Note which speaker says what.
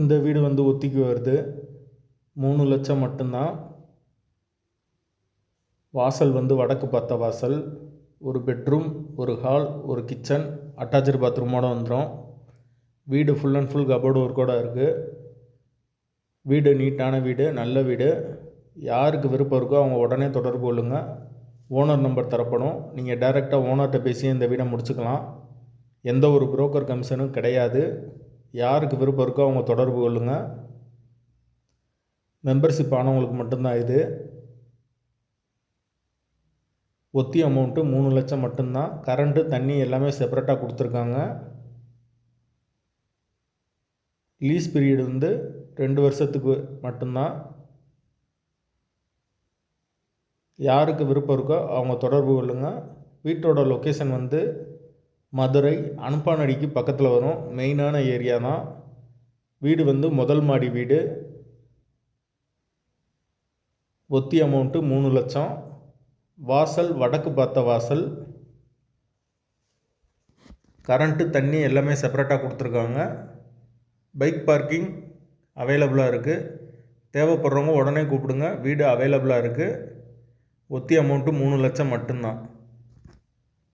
Speaker 1: இந்த வீடு வந்து ஒத்திக்கு வருது. மூணு லட்சம் மட்டும்தான். வாசல் வந்து வடக்கு பார்த்த வாசல். ஒரு பெட்ரூம் ஒரு ஹால் ஒரு கிச்சன். அட்டாச்சு பாத்ரூமோடு வந்துடும் வீடு ஃபுல் அண்ட் ஃபுல் கபோர்டு ஒர்க்கோட இருக்குது வீடு நீட்டான வீடு நல்ல வீடு. யாருக்கு விருப்பம் இருக்கோ அவங்க உடனே தொடர்பு கொள்ளுங்கள் ஓனர் நம்பர் தரப்படும். நீங்கள் டைரெக்டாக ஓனர்கிட்ட பேசி இந்த வீடை முடிச்சுக்கலாம். எந்த ஒரு புரோக்கர் கமிஷனும் கிடையாது. யாருக்கு விருப்பம் இருக்கோ அவங்க தொடர்பு கொள்ளுங்கள் மெம்பர்ஷிப் ஆனவங்களுக்கு மட்டும்தான் இது. ஒத்தி அமௌண்ட்டு மூணு லட்சம் மட்டும்தான். கரண்ட்டு தண்ணி எல்லாமே செப்பரேட்டாக கொடுத்துருக்காங்க. லீஸ் பீரியட் வந்து ரெண்டு வருஷத்துக்கு மட்டும்தான். யாருக்கு விருப்பம் இருக்கோ அவங்க தொடர்பு கொள்ளுங்கள் வீட்டோட லொக்கேஷன் வந்து மதுரை அனுப்பானடிக்கு பக்கத்தில் வரும். மெயினான ஏரியா தான் வீடு வந்து முதல் மாடி வீடு. ஒத்தி அமௌண்ட்டு மூணு லட்சம். வாசல் வடக்கு பார்த்த வாசல். கரண்ட்டு தண்ணி எல்லாமே செப்பரேட்டாக கொடுத்துருக்காங்க. பைக் பார்க்கிங் அவைலபிளாக இருக்குது தேவைப்படுறவங்க உடனே கூப்பிடுங்க. வீடு அவைலபிளாக இருக்குது ஒத்தி அமௌண்ட்டு மூணு லட்சம் மட்டும்தான்.